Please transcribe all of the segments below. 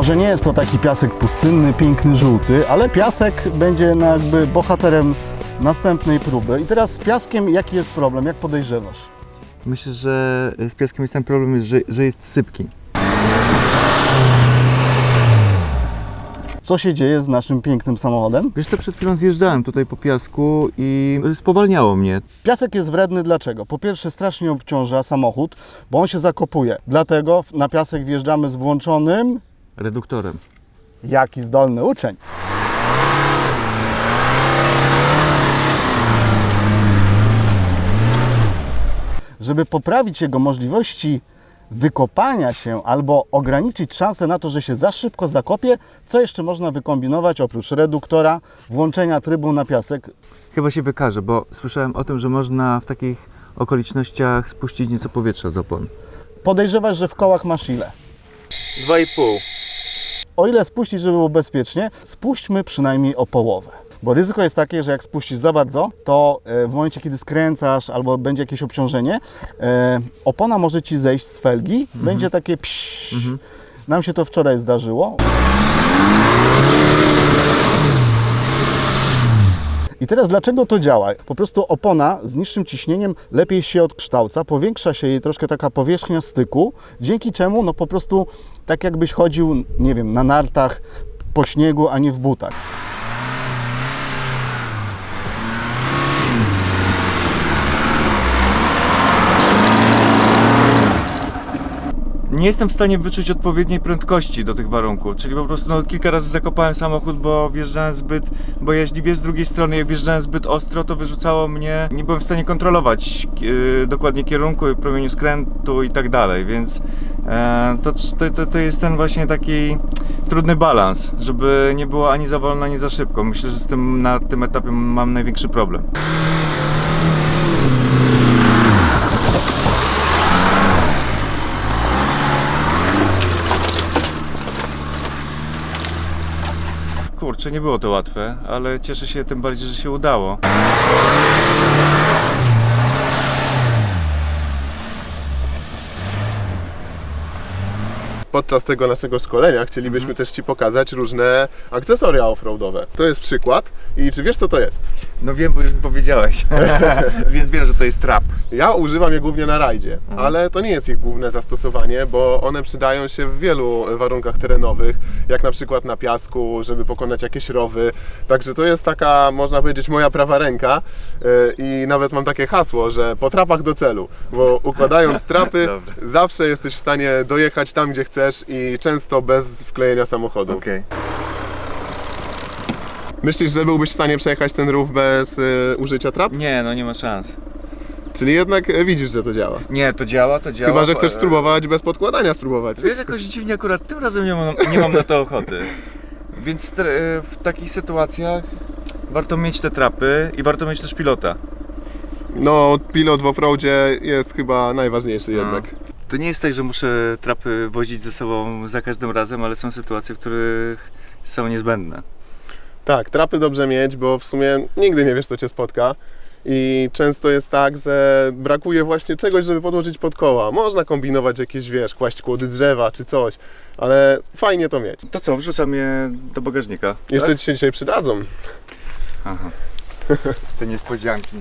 Może nie jest to taki piasek pustynny, piękny, żółty, ale piasek będzie jakby bohaterem następnej próby. I teraz z piaskiem jaki jest problem? Jak podejrzewasz? Myślę, że z piaskiem jest ten problem, że, że jest sypki. Co się dzieje z naszym pięknym samochodem? Wiesz co, przed chwilą zjeżdżałem tutaj po piasku i spowalniało mnie. Piasek jest wredny dlaczego? Po pierwsze strasznie obciąża samochód, bo on się zakopuje. Dlatego na piasek wjeżdżamy z włączonym, Reduktorem. jaki zdolny uczeń. Żeby poprawić jego możliwości wykopania się albo ograniczyć szansę na to, że się za szybko zakopie, co jeszcze można wykombinować oprócz reduktora, włączenia trybu na piasek? Chyba się wykaże, bo słyszałem o tym, że można w takich okolicznościach spuścić nieco powietrza z opon. Podejrzewasz, że w kołach masz ile? 2,5. O ile spuścić, żeby było bezpiecznie, spuśćmy przynajmniej o połowę. Bo ryzyko jest takie, że jak spuścisz za bardzo, to e, w momencie, kiedy skręcasz albo będzie jakieś obciążenie, e, opona może Ci zejść z felgi, będzie takie psz. Nam się to wczoraj zdarzyło. I teraz dlaczego to działa? Po prostu opona z niższym ciśnieniem lepiej się odkształca, powiększa się jej troszkę taka powierzchnia styku, dzięki czemu no po prostu tak jakbyś chodził, nie wiem, na nartach po śniegu, a nie w butach. Nie jestem w stanie wyczuć odpowiedniej prędkości do tych warunków, czyli po prostu no, kilka razy zakopałem samochód, bo wjeżdżałem zbyt bojaźliwie, z drugiej strony jak wjeżdżałem zbyt ostro, to wyrzucało mnie, nie byłem w stanie kontrolować e, dokładnie kierunku, promieniu skrętu i tak dalej, więc e, to, to, to jest ten właśnie taki trudny balans, żeby nie było ani za wolno, ani za szybko. Myślę, że z tym na tym etapie mam największy problem. Kurczę, nie było to łatwe, ale cieszę się tym bardziej, że się udało. Podczas tego naszego szkolenia chcielibyśmy też Ci pokazać różne akcesoria offroadowe. To jest przykład i czy wiesz co to jest? No wiem, bo już mi powiedziałeś, więc wiem, że to jest trap. Ja używam je głównie na rajdzie, ale to nie jest ich główne zastosowanie, bo one przydają się w wielu warunkach terenowych, jak na przykład na piasku, żeby pokonać jakieś rowy. Także to jest taka, można powiedzieć, moja prawa ręka yy, i nawet mam takie hasło, że po trapach do celu, bo układając trapy zawsze jesteś w stanie dojechać tam, gdzie chcesz i często bez wklejenia samochodu. Okej. Myślisz, że byłbyś w stanie przejechać ten rów bez y, użycia trap? Nie, no nie ma szans. Czyli jednak e, widzisz, że to działa. Nie, to działa, to działa. Chyba, że chcesz e, spróbować bez podkładania spróbować. Wiesz, jakoś dziwnie akurat tym razem nie mam, nie mam na to ochoty. Więc tr- e, w takich sytuacjach warto mieć te trapy i warto mieć też pilota. No, pilot w offroadzie jest chyba najważniejszy No. jednak. To nie jest tak, że muszę trapy wozić ze sobą za każdym razem, ale są sytuacje, w których są niezbędne. Tak, trapy dobrze mieć, bo w sumie nigdy nie wiesz, co Cię spotka. I często jest tak, że brakuje właśnie czegoś, żeby podłożyć pod koła. Można kombinować jakieś, wiesz, kłaść kłody drzewa czy coś, ale fajnie to mieć. To co, wrzucam je do bagażnika. Jeszcze Tak? Ci się dzisiaj przydadzą. Aha. Te niespodzianki.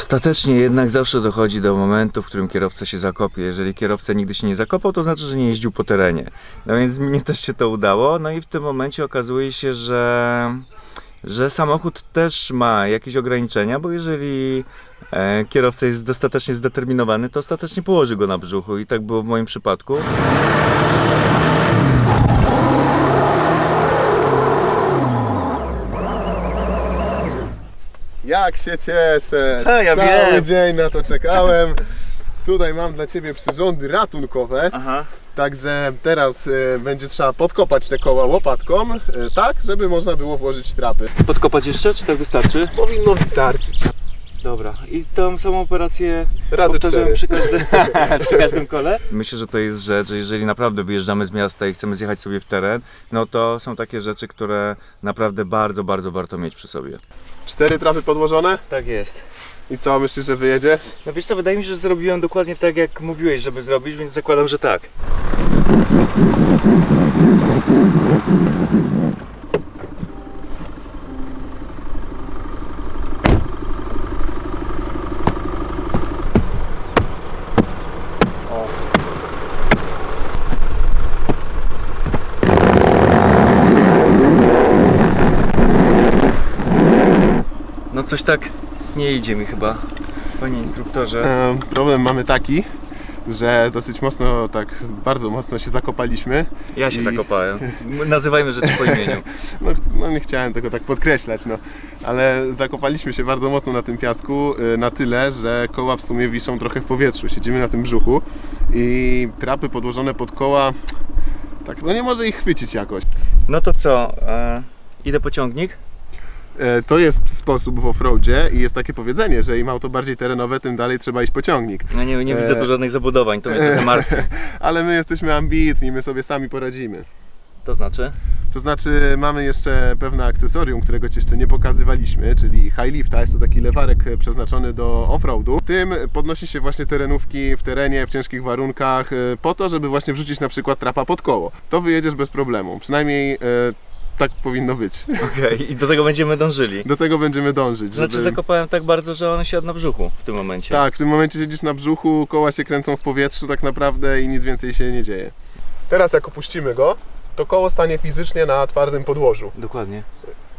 Ostatecznie jednak zawsze dochodzi do momentu, w którym kierowca się zakopie. Jeżeli kierowca nigdy się nie zakopał, to znaczy, że nie jeździł po terenie. No więc mnie też się to udało. No i w tym momencie okazuje się, że, że samochód też ma jakieś ograniczenia, bo jeżeli e, kierowca jest dostatecznie zdeterminowany, to ostatecznie położy go na brzuchu i tak było w moim przypadku. Jak się cieszę! Ja Cały wiem. dzień na to czekałem. Tutaj mam dla Ciebie przyrządy ratunkowe. Aha. Także teraz e, będzie trzeba podkopać te koła łopatką, e, tak, żeby można było włożyć trapy. Podkopać jeszcze, czy tak wystarczy? Powinno wystarczyć. Dobra, i tą samą operację Razy powtarzamy cztery. przy, każdym, przy każdym kole? Myślę, że to jest rzecz, że jeżeli naprawdę wyjeżdżamy z miasta i chcemy zjechać sobie w teren, no to są takie rzeczy, które naprawdę bardzo, bardzo warto mieć przy sobie. Cztery trafy podłożone Tak jest. i co, myślisz, że wyjedzie? No wiesz co, wydaje mi się, że zrobiłem dokładnie tak, jak mówiłeś, żeby zrobić, więc zakładam, że tak. No coś tak nie idzie mi chyba, panie instruktorze. E, problem mamy taki, że dosyć mocno, tak bardzo mocno się zakopaliśmy. Ja się I- zakopałem. M- Nazywajmy rzeczy po imieniu. No, no nie chciałem tego tak podkreślać, no. Ale zakopaliśmy się bardzo mocno na tym piasku, y, na tyle, że koła w sumie wiszą trochę w powietrzu. Siedzimy na tym brzuchu i trapy podłożone pod koła, tak, no nie może ich chwycić jakoś. No to co? E, idę po ciągnik? E, To jest sposób w offroadzie i jest takie powiedzenie, że im auto bardziej terenowe, tym dalej trzeba iść pociągnik. No nie, nie widzę E, tu żadnych zabudowań, to mnie trochę martwi. Ale my jesteśmy ambitni, my sobie sami poradzimy. To znaczy? To znaczy mamy jeszcze pewne akcesorium, którego Ci jeszcze nie pokazywaliśmy, czyli high lifta, jest to taki lewarek e, przeznaczony do offroadu. Tym podnosi się właśnie terenówki w terenie, w ciężkich warunkach, e, po to, żeby właśnie wrzucić na przykład trapa pod koło. To wyjedziesz bez problemu, przynajmniej e, tak powinno być. Okej, i do tego będziemy dążyli. Do tego będziemy dążyć. Znaczy żeby- zakopałem tak bardzo, że on siadł na brzuchu w tym momencie. Tak, w tym momencie siedzisz na brzuchu, koła się kręcą w powietrzu tak naprawdę i nic więcej się nie dzieje. Teraz jak opuścimy go, to koło stanie fizycznie na twardym podłożu. Dokładnie.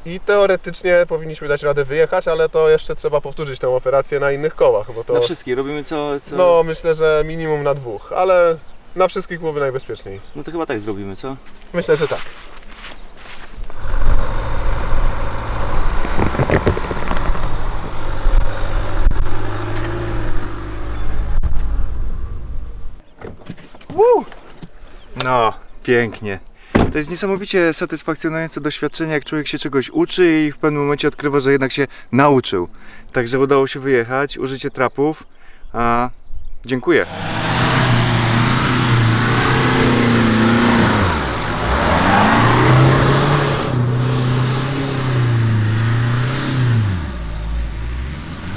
I teoretycznie powinniśmy dać radę wyjechać, ale to jeszcze trzeba powtórzyć tę operację na innych kołach, bo to Na wszystkich robimy co, co... no myślę, że minimum na dwóch, ale na wszystkich byłoby najbezpieczniej. no to chyba tak zrobimy, co? Myślę, że tak. No, pięknie. To jest niesamowicie satysfakcjonujące doświadczenie, jak człowiek się czegoś uczy i w pewnym momencie odkrywa, że jednak się nauczył. Także udało się wyjechać, użycie trapów. A, dziękuję.